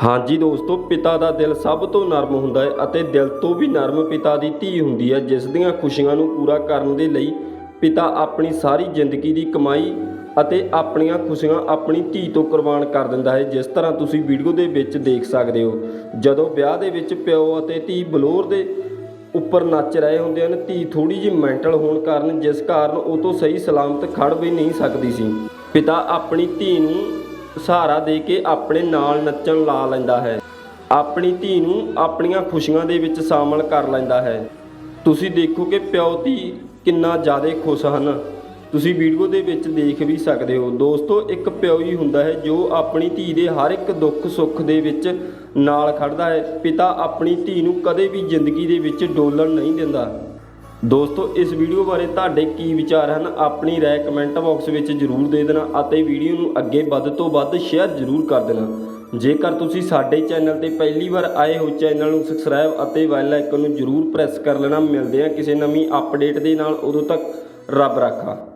ਹਾਂਜੀ ਦੋਸਤੋ, ਪਿਤਾ ਦਾ ਦਿਲ ਸਭ ਤੋਂ ਨਰਮ ਹੁੰਦਾ ਹੈ ਅਤੇ ਦਿਲ ਤੋਂ ਵੀ ਨਰਮ ਪਿਤਾ ਦੀ ਧੀ ਹੁੰਦੀ ਹੈ, ਜਿਸ ਦੀਆਂ ਖੁਸ਼ੀਆਂ ਨੂੰ ਪੂਰਾ ਕਰਨ ਦੇ ਲਈ ਪਿਤਾ ਆਪਣੀ ਸਾਰੀ ਜ਼ਿੰਦਗੀ ਦੀ ਕਮਾਈ ਅਤੇ ਆਪਣੀਆਂ ਖੁਸ਼ੀਆਂ ਆਪਣੀ ਧੀ ਤੋਂ ਕੁਰਬਾਨ ਕਰ ਦਿੰਦਾ ਹੈ, ਜਿਸ ਤਰ੍ਹਾਂ ਤੁਸੀਂ ਵੀਡੀਓ ਦੇ ਵਿੱਚ ਦੇਖ ਸਕਦੇ ਹੋ। ਜਦੋਂ ਵਿਆਹ ਦੇ ਵਿੱਚ ਪਿਓ ਅਤੇ ਧੀ ਬਲੌਰ ਦੇ ਉੱਪਰ ਨੱਚ ਰਹੇ ਹੁੰਦੇ ਹਨ, ਧੀ ਥੋੜੀ ਜਿਹੀ ਮੈਂਟਲ ਹੋਣ ਕਾਰਨ ਜਿਸ ਕਾਰਨ ਉਹ ਤੋਂ ਸਹੀ ਸਲਾਮਤ ਖੜ ਵੀ ਨਹੀਂ ਸਕਦੀ ਸੀ। ਪਿਤਾ ਆਪਣੀ ਧੀ ਨੂੰ ਸਹਾਰਾ ਦੇ ਕੇ ਆਪਣੇ ਨਾਲ ਨੱਚਣ ਲਾ ਲੈਂਦਾ ਹੈ। ਆਪਣੀ ਧੀ ਨੂੰ ਆਪਣੀਆਂ ਖੁਸ਼ੀਆਂ ਦੇ ਵਿੱਚ ਸ਼ਾਮਲ ਕਰ ਲੈਂਦਾ ਹੈ। ਤੁਸੀਂ ਦੇਖੋ ਕਿ ਪਿਓ ਧੀ ਕਿੰਨਾ ਜ਼ਿਆਦਾ ਖੁਸ਼ ਹਨ। ਤੁਸੀਂ ਵੀਡੀਓ ਦੇ ਵਿੱਚ ਦੇਖ ਵੀ ਸਕਦੇ ਹੋ। ਦੋਸਤੋ, ਇੱਕ ਪਿਓ ਹੀ ਹੁੰਦਾ ਹੈ ਜੋ ਆਪਣੀ ਧੀ ਦੇ ਹਰ ਇੱਕ ਦੁੱਖ ਸੁੱਖ ਦੇ ਵਿੱਚ ਨਾਲ ਖੜਦਾ ਹੈ। ਪਿਤਾ ਆਪਣੀ ਧੀ ਨੂੰ ਕਦੇ ਵੀ ਜ਼ਿੰਦਗੀ ਦੇ ਵਿੱਚ ਡੋਲਣ ਨਹੀਂ ਦਿੰਦਾ। ਦੋਸਤੋ, ਇਸ ਵੀਡੀਓ ਬਾਰੇ ਤੁਹਾਡੇ ਕੀ ਵਿਚਾਰ ਹਨ, ਆਪਣੀ ਰਾਏ ਕਮੈਂਟ ਬਾਕਸ ਵਿੱਚ ਜਰੂਰ ਦੇ ਦੇਣਾ ਅਤੇ ਵੀਡੀਓ ਨੂੰ ਅੱਗੇ ਵੱਧ ਤੋਂ ਵੱਧ ਸ਼ੇਅਰ ਜਰੂਰ ਕਰ ਦੇਣਾ। ਜੇਕਰ ਤੁਸੀਂ ਸਾਡੇ ਚੈਨਲ ਤੇ ਪਹਿਲੀ ਵਾਰ ਆਏ ਹੋ ਚੈਨਲ ਨੂੰ ਸਬਸਕ੍ਰਾਈਬ ਅਤੇ ਬੈਲ ਆਈਕਨ ਨੂੰ ਜਰੂਰ ਪ੍ਰੈਸ ਕਰ ਲੈਣਾ। ਮਿਲਦੇ ਹਾਂ ਕਿਸੇ ਨਵੀਂ ਅਪਡੇਟ ਦੇ ਨਾਲ। ਉਦੋਂ ਤੱਕ ਰੱਬ ਰਾਖਾ।